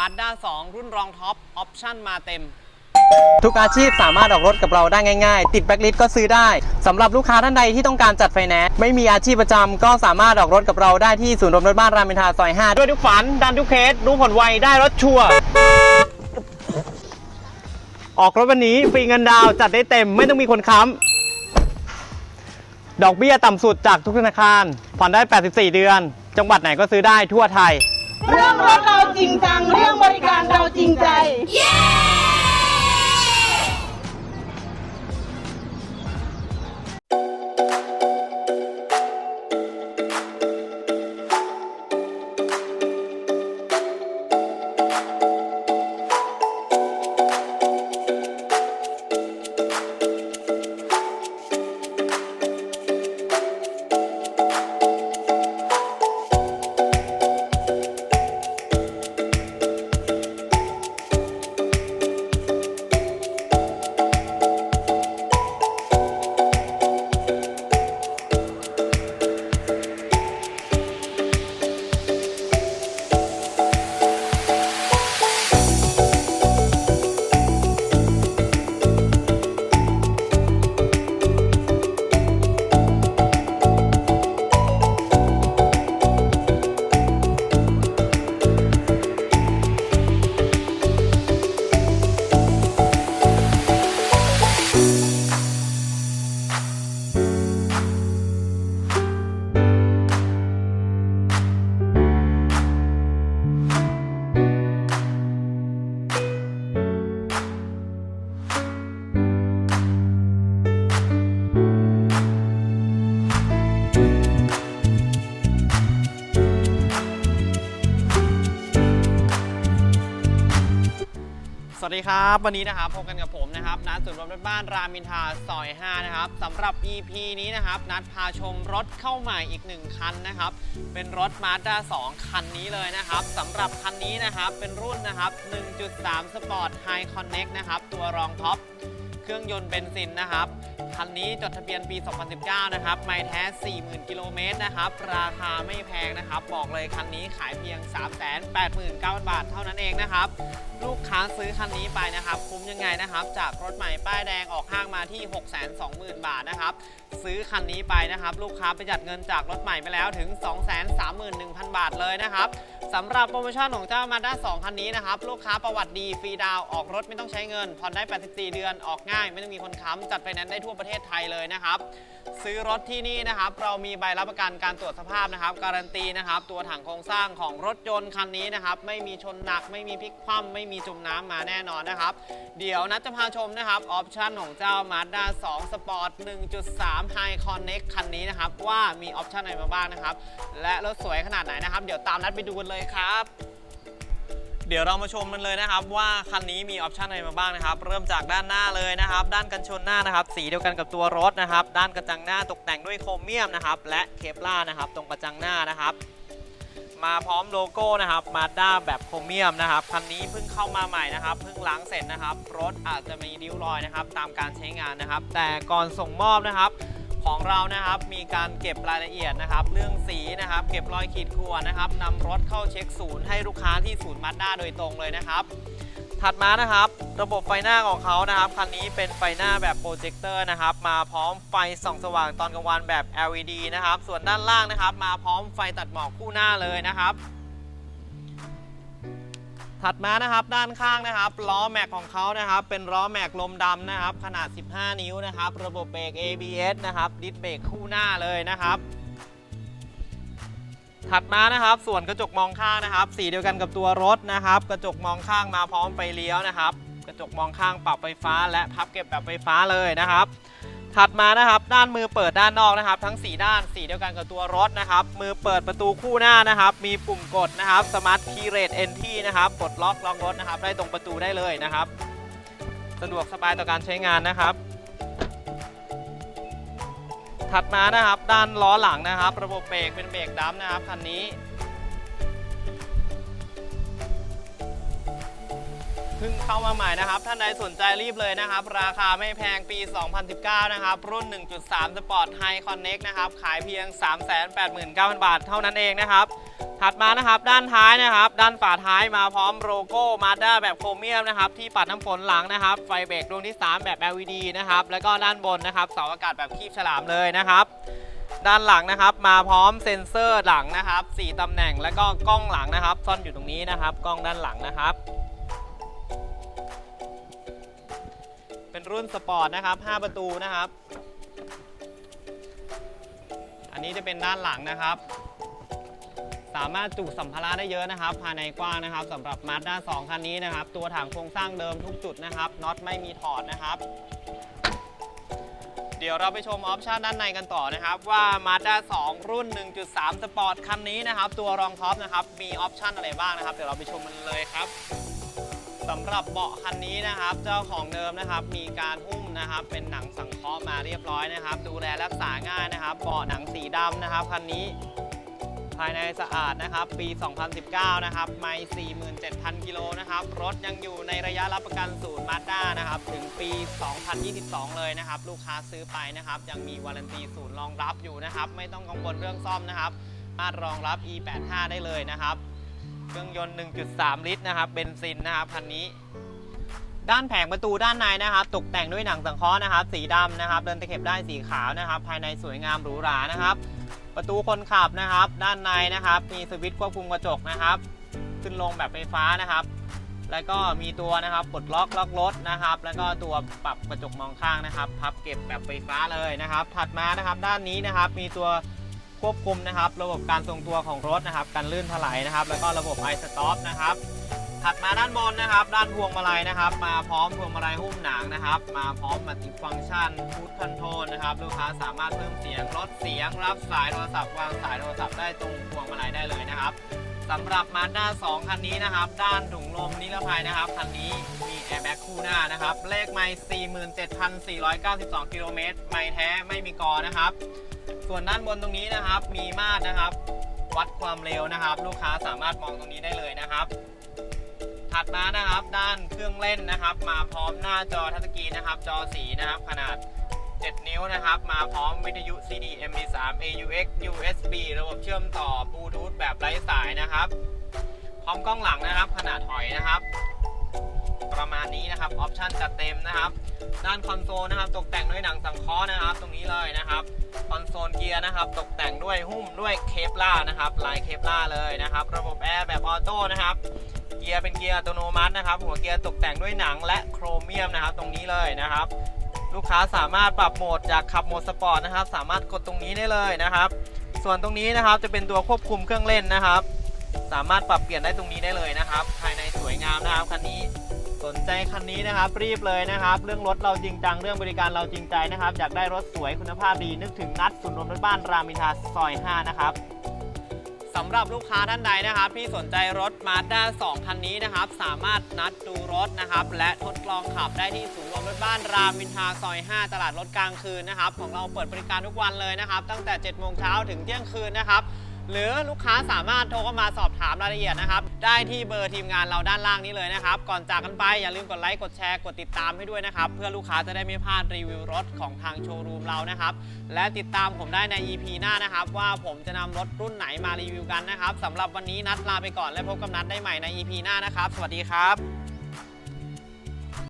Mazda 2 รุ่นรองท็อปออปชั่นมาเต็ม ทุกอาชีพสามารถออกรถกับเราได้ง่ายๆ ติดแบ็กลิสก็ซื้อได้สำหรับลูกค้าท่านใดที่ต้องการจัดไฟแนนซ์ไม่มีอาชีพประจำก็สามารถออกรถกับเราได้ที่ศูนย์รวมรถบ้านรามอินทราซอย5ด้วยทุกฝันดันทุกเคสรู้ผลไวได้รถชัวร์ออกรถวันนี้ฟรีเงินดาวน์จัดได้เต็มไม่ต้องมีคนค้ำดอกเบี้ยต่ำสุดจากทุกธนาคารผ่อนได้ 84 เดือน จังหวัดไหนก็ซื้อได้ทั่วไทย เรื่องรถเราจริงจัง เรื่องบริการเราจริงใจ สวัสดีครับ วันนี้นะครับพบกันกับผมนะครับนัดสุดรวมรถบ้านรามินทาซอย 5 นะครับสำหรับ EP นี้นะครับ นัดพาชมรถเข้าใหม่อีก 1 คันนะครับ เป็นรถ Mazda 2 คันนี้เลยนะครับสำหรับคันนี้นะครับเป็นรุ่นนะครับ 1.3 Sport High Connect นะครับ ตัวรองท็อป เครื่องยนต์เบนซินนะครับ คันนี้จดทะเบียนปี 2019 นะครับ ไม่แท้ 40,000 กิโลเมตรนะครับ ราคาไม่แพงนะครับ บอกเลยคันนี้ขายเพียง 389,000 บาทเท่านั้นเองนะครับ ลูกค้าซื้อคันนี้ไปนะครับ คุ้มยังไงนะครับ จากรถใหม่ป้ายแดงออกห้างมาที่ 620,000 บาทนะครับ ซื้อคันนี้ไปนะครับ ลูกค้าประหยัดเงินจากรถใหม่ไปแล้วถึง 231,000 บาทเลยนะครับสำหรับโปรโมชั่นของเจ้า Mazda 2คันนี้นะครับ ลูกค้าประวัติดีฟรีดาวออกรถไม่ต้องใช้เงินผ่อนได้ 84 เดือนออกง่าย ไม่ต้องมีคนค้ำจัดไฟแนนซ์ได้ทั่วประเทศไทยเลยนะครับ ซื้อรถที่นี่นะครับ เรามีใบรับประกันการตรวจสภาพนะครับ การันตีนะครับ ตัวถังโครงสร้างของรถยนต์คันนี้นะครับ ไม่มีชนหนัก ไม่มีพลิกคว่ำไม่มีจมน้ำมาแน่นอนนะครับ เดี๋ยวนัดจะพาชมนะครับออปชั่นของเจ้า Mazda 2 Sport 1.3 High Connect คันนี้นะครับ ว่ามีออปชั่นอะไรมาบ้างนะครับ และรถสวยขนาดไหนนะครับ เดี๋ยวตามนัดไปดูกันเลยครับ เดี๋ยวเรามาชมกันเลยนะครับ ว่าคันนี้มีออปชันอะไรมาบ้างนะครับ เริ่มจากด้านหน้าเลยนะครับ ด้านกันชนหน้านะครับ สีเดียวกันกับตัวรถนะครับ ด้านกระจังหน้าตกแต่งด้วยโครเมียมนะครับ และเคปลานะครับ ตรงกระจังหน้านะครับ มาพร้อมโลโก้นะครับมาด้าแบบโครเมียมนะครับ คันนี้เพิ่งเข้ามาใหม่นะครับ เพิ่งล้างเสร็จนะครับ รถอาจจะมีริ้วรอยนะครับ ตามการใช้งานนะครับ แต่ก่อนส่งมอบนะครับ ของเรานะครับมีการเก็บรายละเอียดนะครับ เรื่องสีนะครับ เก็บรอยขีดข่วนนะครับนำรถเข้าเช็คศูนย์ให้ลูกค้าที่ศูนย์มาด้าโดยตรงเลยนะครับ ถัดมานะครับ ระบบไฟหน้าของเขานะครับคันนี้เป็นไฟหน้าแบบโปรเจคเตอร์นะครับ มาพร้อมไฟส่องสว่างตอนกลางวันแบบ LED นะครับ ส่วนด้านล่างนะครับ มาพร้อมไฟตัดหมอกคู่หน้าเลยนะครับ ถัดมานะครับด้านข้างนะครับล้อแม็กของเขานะครับเป็นล้อแม็กลมดำนะครับขนาด 15 นิ้วนะครับระบบเบรก ABS นะครับดิสเบรกคู่หน้าเลยนะครับ ถัดมานะครับส่วนกระจกมองข้างนะครับ สีเดียวกันกับตัวรถนะครับ กระจกมองข้างมาพร้อมไฟเลี้ยวนะครับ กระจกมองข้างปรับไฟฟ้า และพับเก็บแบบไฟฟ้าเลยนะครับ ถัดมานะครับด้านมือเปิดด้านนอกนะครับ ทั้ง 4 ด้านสีเดียวกันกับตัวรถนะครับ มือเปิดประตูคู่หน้านะครับ มีปุ่มกดนะครับสมาร์ทคีย์เรทเอนทีนะครับปลดล็อกล็อกรถนะครับ ได้ตรงประตูได้เลยนะครับ สะดวกสบายต่อการใช้งานนะครับ ถัดมานะครับ ด้านล้อหลังนะครับ ระบบเบรกเป็นเบรกดัมนะครับคันนี้ เพิ่งเข้ามาใหม่นะครับ ท่านใดสนใจรีบเลยนะครับ ราคาไม่แพงปี 2019 นะครับ รุ่น 1.3 Sport High Connect นะครับ ขายเพียง 389,000 บาทเท่านั้นเองนะครับ ถัดมานะครับด้านท้ายนะครับ ด้านฝาท้ายมาพร้อมโลโก้มาด้าแบบโครเมียมนะครับ ที่ปัดน้ำฝนหลังนะครับ ไฟเบรกดวงที่ 3 แบบ LED นะครับ แล้วก็ด้านบนนะครับเสาอากาศแบบคีบฉลามเลยนะครับด้านหลังนะครับมาพร้อมเซ็นเซอร์หลังนะครับ 4ตำแหน่งแล้วก็กล้องหลังนะครับ ซ่อนอยู่ตรงนี้นะครับ กล้องด้านหลังนะครับ รุ่นสปอร์ตนะครับ 5 ประตูนะครับ อันนี้จะเป็นด้านหลังนะครับ สามารถจุสัมภาระได้เยอะนะครับ ภายในกว้างนะครับสำหรับ Mazda 2คันนี้นะครับ ตัวถังโครงสร้างเดิมทุกจุดนะครับน็อตไม่มีถอดนะครับ เดี๋ยวเราไปชมออปชันด้านในกันต่อนะครับ ว่า Mazda 2 รุ่น 1.3 Sport คันนี้นะครับ ตัวรองท็อปนะครับมีออปชันอะไรบ้างนะครับเดี๋ยวเราไปชมกันเลยครับ สำหรับเบาะคันนี้นะครับ เจ้าของเดิมนะครับ มีการหุ้มนะครับ เป็นหนังสังเคราะห์มาเรียบร้อยนะครับ ดูแลรักษาง่ายนะครับ เบาะหนังสีดำนะครับคันนี้ภายในสะอาดนะครับ ปี 2019 นะครับ ไม่ 47,000 กิโลนะครับ รถยังอยู่ในระยะรับประกันศูนย์มาด้านะครับ ถึงปี 2022 เลยนะครับ ลูกค้าซื้อไปนะครับ ยังมีวารันตีศูนย์รองรับอยู่นะครับ ไม่ต้องกังวลเรื่องซ่อมนะครับ มารองรับ E85 ได้เลยนะครับ เครื่องยนต์ 1.3 ลิตรนะครับเบนซินนะครับคันนี้ ด้านแผงประตูด้านในนะครับ ตกแต่งด้วยหนังสังเคราะห์นะครับ สีดำนะครับ เดินตะเข็บได้สีขาวนะครับ ภายในสวยงามหรูหรานะครับ ประตูคนขับนะครับ ด้านในนะครับ มีสวิตช์ควบคุมกระจกนะครับ ขึ้นลงแบบไฟฟ้านะครับ แล้วก็มีตัวนะครับปลดล็อกล็อกรถนะครับ แล้วก็ตัวปรับกระจกมองข้างนะครับ พับเก็บแบบไฟฟ้าเลยนะครับ ถัดมานะครับ ด้านนี้นะครับ มีตัว ควบคุมนะครับ ระบบการทรงตัวของรถนะครับการลื่นถลายนะครับ แล้วก็ระบบไอสต็อปนะครับถัดมาด้านบนนะครับ ด้านพวงมาลัยนะครับ มาพร้อมพวงมาลัยหุ้มหนังนะครับ มาพร้อมมัลติฟังก์ชันพุทคอนโทรลนะครับ ลูกค้าสามารถเพิ่มเสียงลดเสียง รับสายโทรศัพท์วางสายโทรศัพท์ได้ตรงพวงมาลัยได้เลยนะครับ สำหรับ Mazda 2คันนี้นะครับ ด้านถุงลมนิรภัยนะครับ คันนี้มีแอร์แบ็กคู่หน้านะครับ เลขไม่47,492 กิโลเมตร ไม่แท้ไม่มีกอนะครับ ส่วนด้านบนตรงนี้นะครับ มีมาตรนะครับ วัดความเร็วนะครับ ลูกค้าสามารถมองตรงนี้ได้เลยนะครับ ถัดมานะครับด้านเครื่องเล่นนะครับ มาพร้อมหน้าจอทัชสกรีนนะครับ จอสีนะครับ ขนาด 7 นิ้วนะครับ มาพร้อมวิทยุ CD MP3 AUX USB ระบบเชื่อมต่อบลู ร้สายนะครับ พร้อมกล้องหลังนะครับ ขนาดถอยนะครับ ประมาณนี้นะครับออปชันจัดเต็มนะครับ ด้านคอนโซลนะครับ ตกแต่งด้วยหนังสังเคราะห์นะครับ ตรงนี้เลยนะครับคอนโซลเกียร์นะครับ ตกแต่งด้วยหุ้มด้วยเคปล่านะครับ ลายเคปล่าเลยนะครับ ระบบแอร์แบบออโต้นะครับเกียร์เป็นเกียร์อัตโนมัตินะครับ หัวเกียร์ตกแต่งด้วยหนังและโครเมียมนะครับ ตรงนี้เลยนะครับ ลูกค้าสามารถปรับโหมดจากขับโหมดสปอร์ตนะครับ สามารถกดตรงนี้ได้เลยนะครับ ส่วนตรงนี้นะครับจะเป็นตัวควบคุมเครื่องเล่นนะครับ สามารถปรับเปลี่ยนได้ตรงนี้ได้เลยนะครับ ภายในสวยงามนะครับคันนี้สนใจคันนี้นะครับรีบเลยนะครับ เรื่องรถเราจริงจังเรื่องบริการเราจริงใจนะครับอยากได้รถสวยคุณภาพดีนึกถึงนัดสุนย์รวมรถบ้านรามินทาซอย 5 นะครับ สำหรับลูกค้าท่านใดนะครับที่สนใจรถ Mazda 2 คันนี้นะครับ สามารถนัดดูรถนะครับ และทดลองขับได้ที่ศูนย์รวมรถบ้านรามอินทราซอย 5 ตลาดรถกลางคืนนะครับ ของเราเปิดบริการทุกวันเลยนะครับ ตั้งแต่ 7 โมงเช้าถึงเที่ยงคืนนะครับ หรือลูกค้าสามารถโทรเข้ามาสอบถามรายละเอียดนะครับ ได้ที่เบอร์ทีมงานเราด้านล่างนี้เลยนะครับ ก่อนจากกันไปอย่าลืมกดไลค์กดแชร์กดติดตามให้ด้วยนะครับ เพื่อลูกค้าจะได้ไม่พลาดรีวิวรถของทางโชว์รูมเรานะครับ และติดตามผมได้ใน EP หน้านะครับ ว่าผมจะนำรถรุ่นไหนมารีวิวกันนะครับสำหรับวันนี้นัดลาไปก่อนและพบกับนัดได้ใหม่ใน EP หน้านะครับ สวัสดีครับ